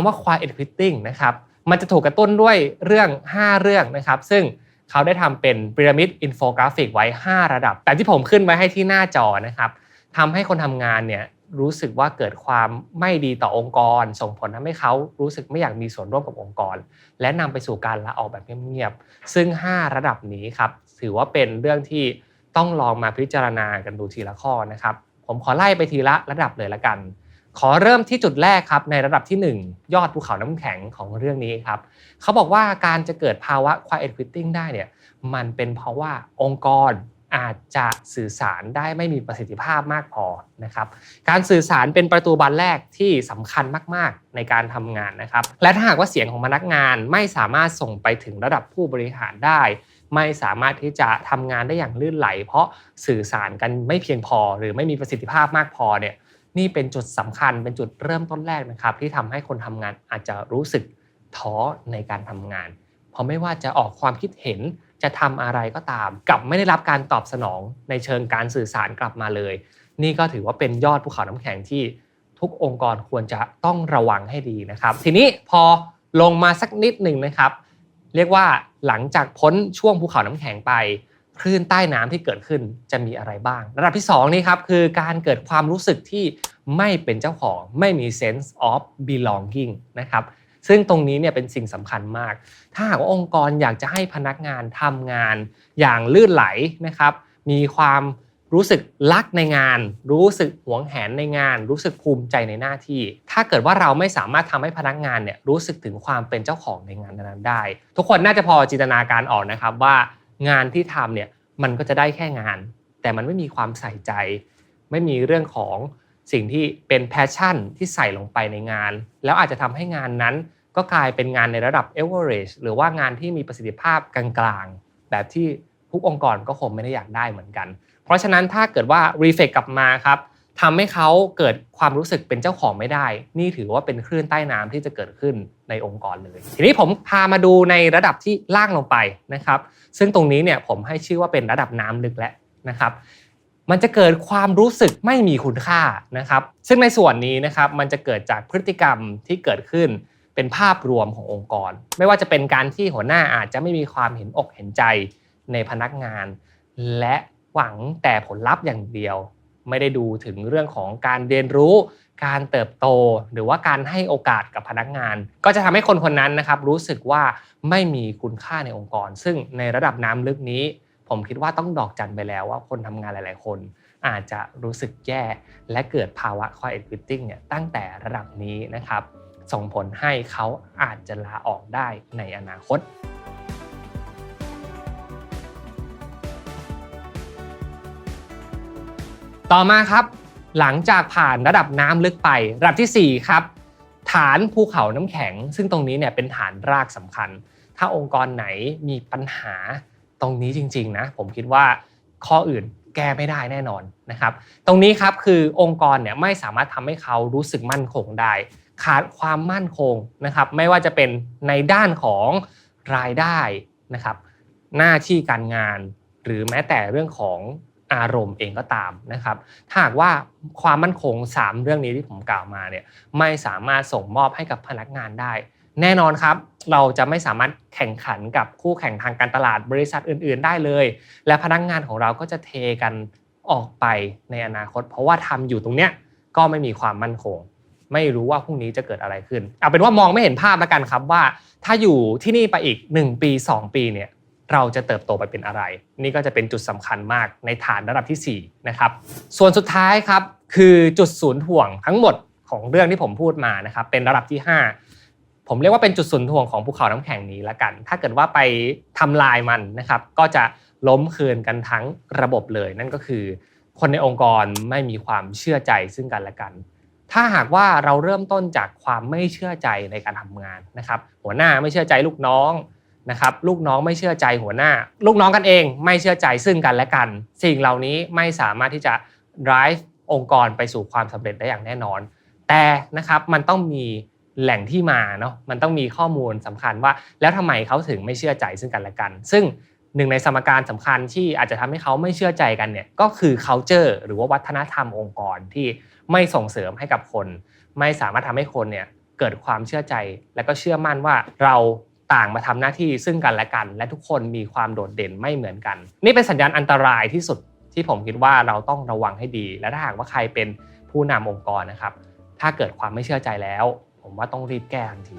ำว่า quiet quitting นะครับมันจะถูกกระตุ้นด้วยเรื่อง 5 เรื่องนะครับ ซึ่งเขาได้ทำเป็นพีระมิดอินโฟกราฟิกไว้ 5 ระดับ แต่ที่ผมขึ้นไว้ให้ที่หน้าจอนะครับทำให้คนทำงานเนี่ยรู้สึกว่าเกิดความไม่ดีต่อองค์กร ส่งผลทำให้เขารู้สึกไม่อยากมีส่วนร่วมกับองค์กร และนำไปสู่การลาออกแบบเงียบๆซึ่ง 5 ระดับนี้ครับถือว่าเป็นเรื่องที่ต้องลองมาพิจารณากันดูทีละข้อนะครับ ผมขอไล่ไปทีละระดับเลยละกัน ขอเริ่มที่จุดแรกครับในระดับที่ 1 ยอดภูเขาน้ำแข็งของเรื่องนี้ครับเขาบอกว่าการจะเกิดภาวะ quiet quitting ได้เนี่ยมันเป็นเพราะว่าองค์กรอาจจะสื่อสารได้ไม่มีประสิทธิภาพมากพอนะครับ การสื่อสารเป็นประตูบานแรกที่สำคัญมาก ๆ ในการทำงานนะครับ และถ้าหากว่าเสียงของพนักงานไม่สามารถส่งไปถึงระดับผู้บริหารได้ ไม่สามารถที่จะทำงานได้อย่างลื่นไหล เพราะสื่อสารกันไม่เพียงพอหรือไม่มีประสิทธิภาพมากพอเนี่ย นี่เป็นจุดสำคัญเป็นจุดเริ่มต้นแรกนะครับ ที่ทำให้คนทำงานอาจจะรู้สึกท้อในการทำงาน เพราะไม่ว่าจะออกความคิดเห็นจะทำอะไรก็ตาม กลับไม่ได้รับการตอบสนองในเชิงการสื่อสารกลับมาเลย นี่ก็ถือว่าเป็นยอดภูเขาน้ำแข็งที่ทุกองค์กรควรจะต้องระวังให้ดีนะครับ ทีนี้พอลงมาสักนิดหนึ่งนะครับ เรียกว่าหลังจากพ้นช่วงภูเขาน้ำแข็งไป คลื่นใต้น้ำที่เกิดขึ้นจะมีอะไรบ้าง ระดับที่ 2 นี่ครับคือการเกิดความรู้สึกที่ไม่เป็นเจ้าของไม่มี sense of belonging นะครับซึ่งตรงนี้เนี่ยเป็นสิ่งสำคัญมาก ถ้าหากว่าองค์กรอยากจะให้พนักงานทำงานอย่างลื่นไหลนะครับ มีความรู้สึกรักในงาน รู้สึกหวงแหนในงาน รู้สึกภูมิใจในหน้าที่ ถ้าเกิดว่าเราไม่สามารถทำให้พนักงานเนี่ยรู้สึกถึงความเป็นเจ้าของในงานนั้นได้ ทุกคนน่าจะพอจินตนาการออกนะครับว่า งานที่ทำเนี่ยมันก็จะได้แค่งาน แต่มันไม่มีความใส่ใจ ไม่มีเรื่องของสิ่งที่เป็นแพชชั่นที่ใส่ลงไปในงาน แล้วอาจจะทำให้งานนั้น ก็กลายเป็นงานในระดับ average หรือว่างานที่มีประสิทธิภาพกลางๆ แบบที่ทุกองค์กรก็คงไม่ได้อยากได้เหมือนกัน เพราะฉะนั้นถ้าเกิดว่า reflect กลับมาครับ ทำให้เขาเกิดความรู้สึกเป็นเจ้าของไม่ได้ นี่ถือว่าเป็นคลื่นใต้น้ำที่จะเกิดขึ้นในองค์กรเลย ทีนี้ผมพามาดูในระดับที่ล่างลงไปนะครับ ซึ่งตรงนี้เนี่ยผมให้ชื่อว่าเป็นระดับน้ำลึกแล้วนะครับ มันจะเกิดความรู้สึกไม่มีคุณค่านะครับ ซึ่งในส่วนนี้นะครับมันจะเกิดจากพฤติกรรมที่เกิดขึ้นเป็นภาพรวมขององค์กร ไม่ว่าจะเป็นการที่หัวหน้าอาจจะไม่มีความเห็นอกเห็นใจในพนักงาน และหวังแต่ผลลัพธ์อย่างเดียว ไม่ได้ดูถึงเรื่องของการเรียนรู้ การเติบโต หรือว่าการให้โอกาสกับพนักงาน ก็จะทำให้คนคนนั้นนะครับรู้สึกว่าไม่มีคุณค่าในองค์กร ซึ่งในระดับน้ำลึกนี้ ผมคิดว่าต้องดอกจันไปแล้วว่าคนทำงานหลาย ๆ คนอาจจะรู้สึกแย่และเกิดภาวะ quiet quitting เนี่ยตั้งแต่ระดับนี้นะครับ ส่งผลให้เขาอาจจะลาออกได้ในอนาคต ต่อมาครับ หลังจากผ่านระดับน้ำลึกไประดับที่ 4 ครับ ฐานภูเขาน้ำแข็ง ซึ่งตรงนี้เนี่ยเป็นฐานรากสำคัญ ถ้าองค์กรไหนมีปัญหาตรงนี้จริง ๆ นะ ผมคิดว่าข้ออื่นแก้ไม่ได้แน่นอนนะครับ ตรงนี้ครับคือองค์กรเนี่ยไม่สามารถทำให้เขารู้สึกมั่นคงได้ ขาดความมั่นคงนะครับ ไม่ว่าจะเป็นในด้านของรายได้นะครับ หน้าที่การงาน หรือแม้แต่เรื่องของ อารมณ์เองก็ตามนะครับ ถ้าหากว่าความมั่นคง 3 เรื่องนี้ที่ผมกล่าวมาเนี่ยไม่สามารถส่งมอบให้กับพนักงานได้ แน่นอนครับ เราจะไม่สามารถแข่งขันกับคู่แข่งทางการตลาดบริษัทอื่น ๆ ได้เลย และพนักงานของเราก็จะเทกันออกไปในอนาคต เพราะว่าทำอยู่ตรงเนี้ยก็ไม่มีความมั่นคง ไม่รู้ว่าพรุ่งนี้จะเกิดอะไรขึ้น เอาเป็นว่ามองไม่เห็นภาพแล้วกันครับว่า ถ้าอยู่ที่นี่ไปอีก 1 ปี 2 ปีเนี่ย เราจะเติบโตไปเป็นอะไร นี่ก็จะเป็นจุดสำคัญมากในฐานระดับที่ 4 นะครับ ส่วนสุดท้ายครับคือจุดศูนย์ถ่วงทั้งหมดของเรื่องที่ผมพูดมานะครับเป็นระดับที่ 5 ผมเรียกว่าเป็นจุดศูนย์ถ่วงของภูเขาน้ำแข็งนี้ละกัน ถ้าเกิดว่าไปทำลายมันนะครับ ก็จะล้มคืนกันทั้งระบบเลย นั่นก็คือ คนในองค์กรไม่มีความเชื่อใจซึ่งกันและกัน ถ้าหากว่าเราเริ่มต้นจากความไม่เชื่อใจในการทำงานนะครับ หัวหน้าไม่เชื่อใจลูกน้อง นะครับลูกน้องไม่เชื่อใจหัวหน้า ลูกน้องกันเองไม่เชื่อใจซึ่งกันและกัน สิ่งเหล่านี้ไม่สามารถที่จะ drive องค์กรไปสู่ความสำเร็จได้อย่างแน่นอน แต่นะครับมันต้องมีแหล่งที่มาเนาะมันต้องมีข้อมูลสำคัญว่า แล้วทำไมเขาถึงไม่เชื่อใจซึ่งกันและกัน ซึ่งหนึ่งในสมการสำคัญที่อาจจะทำให้เขาไม่เชื่อใจกันเนี่ยก็คือ culture หรือว่าวัฒนธรรมองค์กรที่ไม่ส่งเสริมให้กับคน ไม่สามารถทำให้คนเนี่ยเกิดความเชื่อใจและก็เชื่อมั่นว่าเรา ต่างมาทำหน้าที่ซึ่งกันและกัน และทุกคนมีความโดดเด่นไม่เหมือนกัน นี่เป็นสัญญาณอันตรายที่สุดที่ผมคิดว่าเราต้องระวังให้ดี และถ้าหากว่าใครเป็นผู้นำองค์กรนะครับ ถ้าเกิดความไม่เชื่อใจแล้ว ผมว่าต้องรีบแก้ทันที